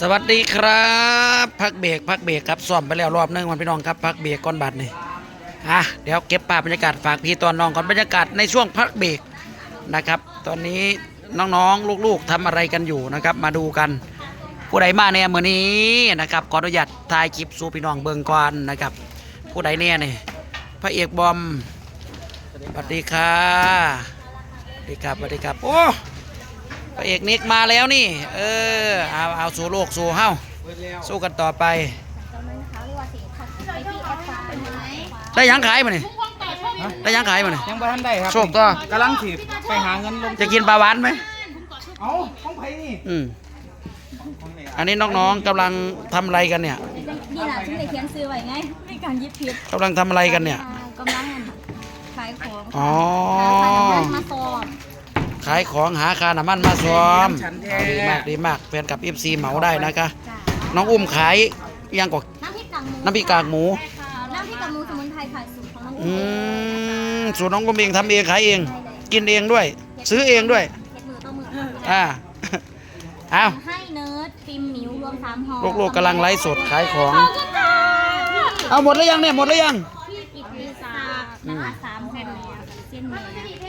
สวัสดีครับพักเบรกพักเบรกครับซ่อมไปแล้วรอบหนึงวันพี่น้องครับพักเบรกก่อนบัตรนี่อะเดี๋ยวเก็บภาพบรรยากาศฝากพี่ตอนน้องก่อนบรรยากาศในช่วงพักเบรกนะครับ ตอนนี้น้องๆลูกๆทำอะไรกันอยู่นะครับ มาดูกัน ผู้ใดมาเนี่ยเมื่อนี้นะครับขออนุญาตถ่ายคลิปสู่พี่น้องเบิงก่อนนะครับ ผู้ใดเนี่ยนี่พระเอกบอมสวัสดีค่ะสวัสดีครับสวัสดีครับโอ้ พระเอกนิกมาแล้วนี่ เออ เอาเอาสู่โลกสู่เฮ้าสู้กันต่อไปตอนนั้นนะคะเรียกว่าสีทักไปที่แอปฟ้าเป็นไงได้หยังขายมาเนี่ยได้หยังขายมาเนี่ยยังบ่ทันได้ครับโชคตัวกำลังสิไปหาเงินลงจะกินปลาหวานไหมเอาของไผนี่อืมอันนี้น้องๆกำลังทำอะไรกันเนี่ยนี่แหละที่ได้เขียนซื้อไว้ไงในการยึดผิดกำลังทำอะไรกันเนี่ยกำลังขายของอ๋อขายของมาสอบ ขายของหาคาน้ำมันมาซ้อมฉันแท้ดีมากดีมากแฟนกับ FC เหมาได้นะคะ จ้าน้องอุ้มขายอิหยังกว่า น้ำพริกกากหมูน้ำพริกกากหมู น้ำพริกกากหมูสมุนไพรขายสูตรของน้องอือุ้มมสูตรน้องอุ้มเองทำเองขายเอง กินเองด้วย ซื้อเองด้วย เฮ็ดมือต่อมืออ่าเอาให้เนิร์ดปิมหมิวรวมสามห่อลูกๆกำลังไลฟ์สดขายของ ขอบคุณค่ะพี่เอาหมดแล้วยังเนี่ยหมดแล้วยัง พี่กิตติศักดิ์นะคะสามห่อเส้นเนื้อ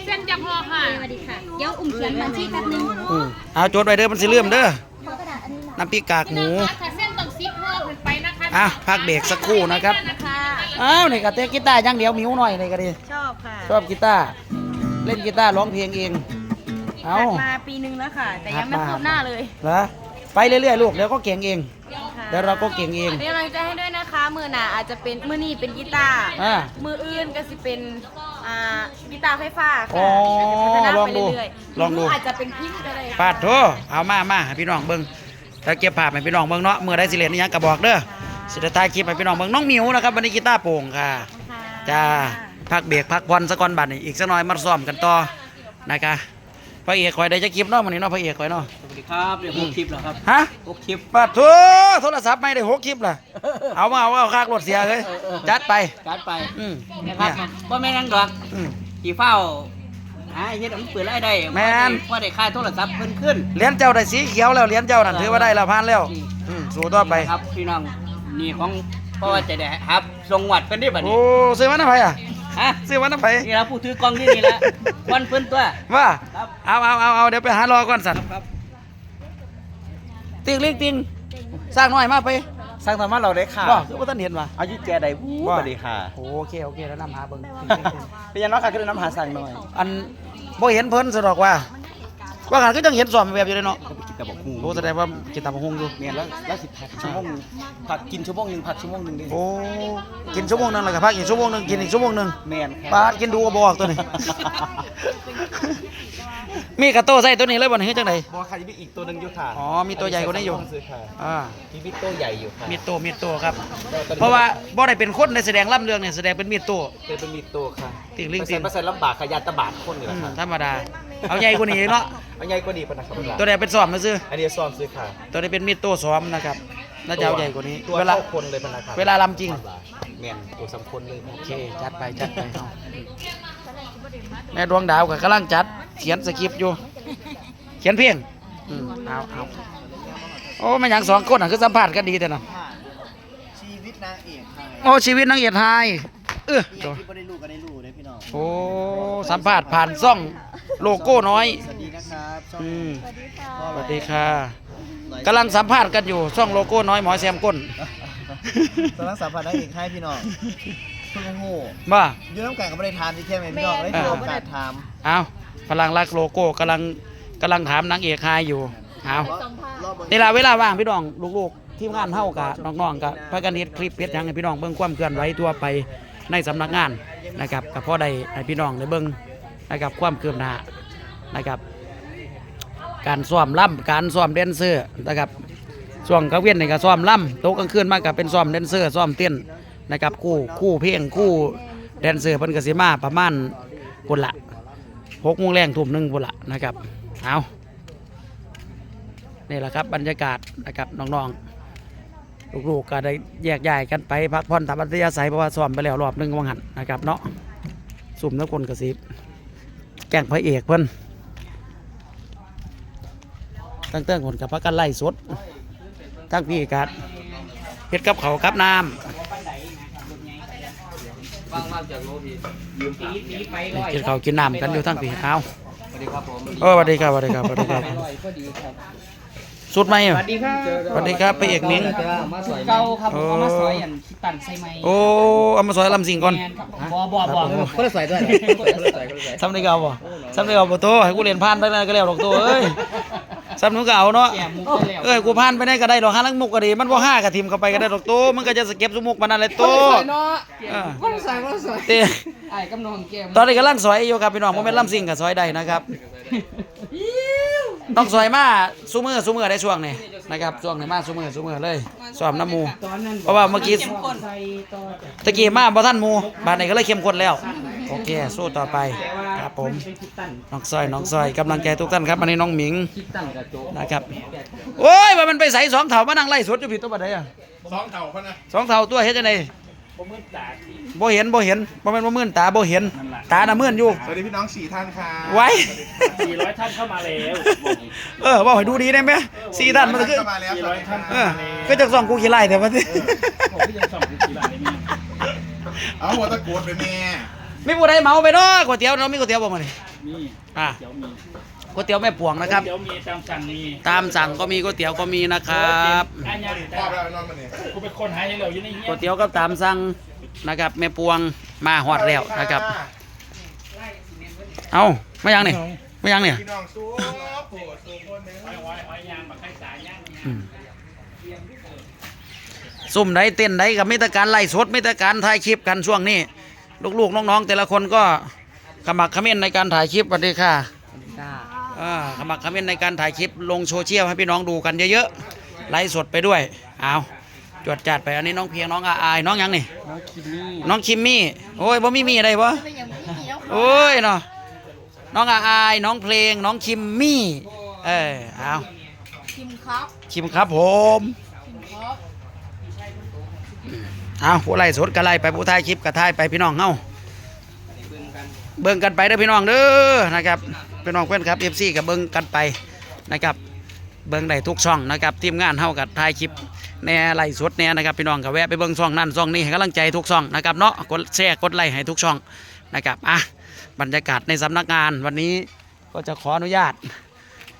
เส้นจับพอค่ะ สวัสดีค่ะ เดี๋ยวอุ้มเขียนบัญชีแป๊บนึงอืมเอาจดไว้เด้อมันสิเลื่อมเด้อขอกระดาษอันนี้หน่อยน้ำพริกกากหมูถ้าเส้นต้องซิปเพิ่มขึ้นไปนะคะอะพักเบรกสักครู่นะครับ ค่ะอ้าวนี่กะเตะกีตาร์อย่างเดียวมิวหน่อยนี่ก็ดีชอบค่ะชอบกีตาร์เล่นกีตาร์ร้องเพลงเอง เอาหัดมาปีนึงแล้วค่ะ แต่ยังไม่หัดมาคืบหน้าเลยเหรอไปเรื่อยๆลูกเดี๋ยวก็เก่งเองเดี๋ยวเราก็เก่งเองเป็นกำลังใจให้ด้วยนะคะ มือหนาอาจจะเป็นมือนี่เป็นกีตาร์อ่ามืออื่นก็สิเป็น อ่ากีตาร์ไฟฟ้าอ๋ค่ะอก็จะพัฒนาลองไปดูเรื่อยลองดูมือาจจะเป็นพิมพ์ก็ได้ค่ะปาดโถเอามามาให้พี่น้องเบิ่งถ้าเก็บภาพให้พี่น้องเบิ่งเนาะเมื่อได้สิเล่นอิหยังก็บอกเด้อสิได้ถ่ายคลิปให้พี่น้องเบิ่งน้องหมิวนะครับวันนี้กีตาร์โปร่งค่ะ ค่ะ จ้าพักเบรกพักผ่อนสักก่อนบัดนี้อีกสักหน่อยมาซ้อมกันต่อนะคะ พระเอกคอยได้จะคลิปเนาะวันนี้เนาะพระเอกคอยเนาะสวัสดีครับเดี๋ยวหกคลิปแล้วครับฮะหกคลิปปัดโถโทรศัพท์ไม่ได้หกคลิปล่ะเอามาเอาเอาค่ารถเสียเลยจัดไปการไปอืมนะครับเนี่ยว่าแม่นยังดอกอืมกี่เฝ้าหาไอ้เฮ็ดมันเปิดรายได้แม่นว่าได้ค่าโทรศัพท์เพิ่นขึ้นเหรียญเจ้าได้สีเขียวแล้วเหรียญเจ้านั่นถือว่าได้แล้วผ่านแล้วอืมสู้ต่อไปครับพี่น้องนี่ของเพราะว่าจะได้ครับส่งวัดเพิ่นได้บัดโอ้นี้ซื้อมาน้ำไผอะ ฮะซื้อมาน้ำไผนี่เราผู้ถือกล้องที่นี่ละวันเพิ่นตัว ว่าครับ เอาเอาเอาเอาเดี๋ยวไปหารอก่อนสัตว์ครับติงลิงติงสร้างหน่อยมาไปสร้างธรรมะเราได้ค่ะว่าคือว่าท่านเห็นว่ะอายุแกใดวู้ว่าสวัสดีค่ะโอเคโอเคแล้วนำหาเบิ่งเป็นยังน้อยค่ะก็เลยน้ำหาสั่งหน่อยอันบ่เห็นเพิ่นสะดอกว่า ว่ากันก็จังเห็นสอมแบบอยู่เลยเนาะก็ไปกิน แต่บอกฮูโอ้แสดงว่ากินตามหงอยู่เนี่ยแล้วแล้วสิพักชั่วโมงหนึงพักกินชั่วโมงหนึงพักชั่วโมงหนึงดิโอ้กินชั่วโมงหนึงแล้วก็พักอีกชั่วโมงหนึงกินอีกชั่วโมงหนึงแมนค่ะปาดกินดูก็บ่ออกตัวนี้ มีกระโตใส่ตัวนี้เลยบ่นี่คือจังได บอค่ะมีอีกตัวหนึงอยู่ค่ะอ๋อมีตัวใหญ่กว่านี้อยู่ ซื้อค่ะอ่า มีบิ๊กตัวใหญ่อยู่ค่ะมีโตมีโตครับ เพราะว่าบ่ได้เป็นคนในแสดงล่ำเรื่องเนี่ยแสดงเป็นมีดโต เป็นเป็นมีตัวค่ะติ่งลิงไปติ่ใส่งมาใส่ลำบากขยาตะบาดคนนี่แหอืละมค่ะ ธรรมดา เอาใหญ่กว่านี้เนาะเอาใหญ่กว่านี้ปะนะครับตัวใดเป็นซ้อมมาซื้ออันนี้ซ้อมซื้อค่ะตัวนี้เป็นมีดโตซ้อมนะครับน่าจะเอาใหญ่กว่านี้ตัวเวลาเท่าคนเลยปะนะครับเวลาลำจริงแมนตัวสำคนเลยโอเคจัดไปจัดไปเอาแม่ดวงดาวกับกำลังจัดเขียนสคริปต์อยู่ เขียนเพลงอืมเอาเอาโอ้ไม่อย่างสองคนอะคือสัมผัสกันดีแต่เนาะชีวิตนางเอกค่ะโอ้ชีวิตนางเอกไทยเออโดที่ไม่ได้ลูกก็ได้ลูกเลยพี่น้องโอ้สัมผัสผ่านซ่อง โลโก้น้อย สวัสดีนะครับช่องอืม สวัสดีค่ะสวัสดีค่ะกำลังสัมภาษณ์กันอยู่ช่องโลโก้น้อยหมอแซมก้นตอนนั้นสัมผัสได้อีกให้พี่น้องเพิ่งโง่ว่ายืมกันก็ไม่ได้ทานที่แค่ไหนพี่น้องได้ถือโอกาสทามเอาพลังรักโลโก้กำลังกำลังถามนางเอกไฮอยู่เอานี่ละเวลาว่างพี่น้องลูกๆทีมงานเฮากะน้องๆกะพากันเฮ็ดคลิปเฮ็ดหยังให้พี่น้องเบิ่งความเคลื่อนไหวทั่วไปในสำนักงานนะครับกับพ่อได้ให้พี่น้องได้เบิ่ง นะครับความคืบหน้านะครับ การซ้อมล่ำการซ้อมแดนเซอร์นะครับช่วงกลางเวียนนี่ก็ซ้อมล่ำโต๊ะกลางคืนมาก็เป็นซ้อมแดนเซอร์ซ้อมเต้นนะครับคู่คู่เพลงคู่แดนเซอร์เพิ่นกสิมาประมาณพุ่นละหกโมงแรงทุ่มหนึ่งพุ่นละนะครับเอานี่แหละครับบรรยากาศนะครับน้องๆลูกๆก็ได้แยกย้ายกันไปพักผ่อนตามอัธยาศัยเพราะว่าซ้อมไปแล้วรอบหนึงว่างหันนะครับเนาะสุ่มนักคนกระซิบ กล้งพระเอกเพิ่นตั้งแต่คนกับพักกันไล่สดทั้งพี่กัดเฮ็ดกับเขาวกับน้ว่างๆจากโลพี่ยืมปีปีไปร้อยำกินเขาวกินน้ำกันอยู่ทั้งพี่เอาสวัสดีครับผมเออสวัสดีครับสวัสดีครับสวัสดีครับร้อยก็ดีครับ สุดไหมสอะวัสดีครับสวัสดีครับพระเอกนิ้งมาสวยเก่าครับผมเอามาสวยอย่างคิดตันใส่ไหมโอ้เอามาซอยลำสิงก่อนแมนครับบอบอบอคนละสวยด้วยคนละสวยคนละสวยซ้ำได้เก่าบ่ซ้ำได้เก่าบ่โตให้กูเรียนผ่านไปนั่นก็แล้วดอกโตเอ้ยซ้ำหนูก็เอาเนาะ แกมุกไปแล้วเอ้ยกูผ่านไปได้ก็ได้ดอกห้าลังมุกก็ดีมันบ่ห้ากะทิมเข้าไปก็ได้ดอกโตมันก็จะสเก็บสมุกมันนั่นแหละโตเนาะเออคนละสวยคนละสวยเต้ไอ้กำนองแก้มตอนนี้กำลังซอยอยู่ครับพี่น้องบ่แม่นลำซิงกับซอยใดนะครับ ต้องซอยมาซุมือซุมือได้ช่วงนี้นะครับช่วงนี้มาซุมือซุมือเลยซ้อมน้ำหมูตอนนั้นเพราะว่าเมื่อกี้ใส่ต่อจากตะกี้มาบ่ทันหมูบาดนี้ก็เลยเข้มข้นแล้ว โอเคสู้ต่อไปครับผมเป็นคิดตันน้องซอยน้องซอยกำลังใจทุกท่านครับอันนี้น้องหมิงคิดตันกระโจกนะครับโอ้ยว่ามันไปใส่สองเถามานั่งไล่สดอยู่ผิดตัวบัดใดอะสองเท่าพะนะสองเถาตัวเฮ็ดจังได บ่เห็นบ่เห็นบ่แม่นบ่มื่นตาบ่เห็นตาน่ะมื่นอยู่ สวัสดีพี่น้องสี่ท่านค่ะไว้ 400 ท่านเข้ามาแล้วเออบอกให้ดูดีได้ไหมสี่ท่านมันคือเข้ามาแล้วสวัสดีครับเออก็จะส่องกูขี้ไล่แต่ว่าสิผมก็ยังส่องดูกีฬาในนี้เอาหัวตะกรวดไปแม่มีผู้ใดเมาไปเนาะก๋วยเตี๋ยวเรามีก๋วยเตี๋ยวบ่มานี่มีอะเดี๋ยวมีก๋วยเตี๋ยวแม่ปวงนะครับ เดี๋ยวมีตามสั่งมีตามสั่งก็มีก๋วยเตี๋ยวก็มีนะครับ อันยังพ่อไปเอานอนมาเนี่ยกูเป็นคนหายให้เราอยู่ในเงี้ก๋วยยเตี๋ยวก็ตามสั่ง นะครับแม่ปวงมาฮอดแล้วนะครับ เอาไม่ยังนี่ไม่ยังเนี่ยพี่น้องสู้โผล่สู้คนหนึงอ้อยอ้อยอ้อยยางบักไข่สายยางอืมซุ่มใดเต้นใดกับมิตรการไล่สดมิตรการถ่ายคลิปกันช่วงนี้ ลูกๆน้องๆแต่ละคนก็ขมักเขม้นในการถ่ายคลิปสวัสดีค่ะอ่าขมักเขม้นในการถ่ายคลิปลงโซเชียลให้พี่น้องดูกันเยอะๆไลฟ์สดไปด้วยเอา จวดจัดไปอันนี้น้องเพียงน้องอาอายน้องหยังนี่ น้องคิมมี่น้องคิมมี่ โอ้ยบ่มีมีอะไรบ่โอ้ยเนาะน้องอาอายน้องเพลงน้องคิมมี่ เออเอาคิมครับคิมครับผมคิมครับเอาผู้ไล่สดก็ไล่ไปผู้ถ่ายคลิปก็ถ่ายไปพี่น้องเฮาเบิ่งกันไปเด้อพี่น้องเด้อนะครับพี่น้องเพื่อนครับ FC กับเบิ่งกันไปนะครับ เบิ่งได้ทุกช่องนะครับทีมงานเฮากับถ่ายคลิป แน่ไล่สดแน่นะครับพี่น้องก็แวะไปเบิ่งช่องนั่นช่องนี้ให้กำลังใจทุกช่องนะครับเนาะกดแชร์กดไลค์ให้ทุกช่องนะครับอะบรรยากาศในสำนักงานวันนี้ก็จะขออนุญาต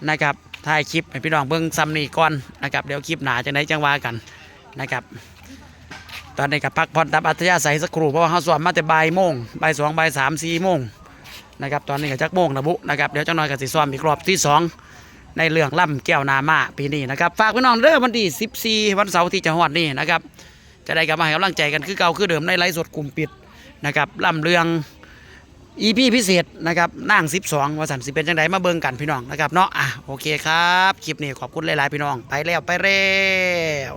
นะครับถ่ายคลิปให้พี่น้องเบิ่งซ้ำนี่ก่อนนะครับเดี๋ยวคลิปหนาจะไหนจังว่ากันนะครับตอนนี้กับพักผ่อนตามอัธยาศัยสักครู่เพราะว่าเขาสวมมาแต่บ่ายโมงบ่ายสองบ่ายสามสี่โมงนะครับตอนนี้ก็จักโมงนะบุนะครับเดี๋ยวจังหน่อยก็สิซ้อมอีกรอบที่สอง ในเรื่องล่ำแก้วนามาปีนี้นะครับฝากพี่น้องเด้อวันที่14 วันเสาร์ที่จะฮอดนี่นะครับจะได้กลับมาให้กำลังใจกันคือเก่าคือเดิมในไลฟ์สดกลุ่มปิดนะครับล่ำเรื่องอีพีพิเศษนะครับนั่ง 12ว่าสันสิเป็นจังไดมาเบิ่งกันพี่น้องนะครับเนาะอะโอเคครับ คลิปนี้ขอบคุณหลายๆพี่น้อง ไปแล้วไปแล้ว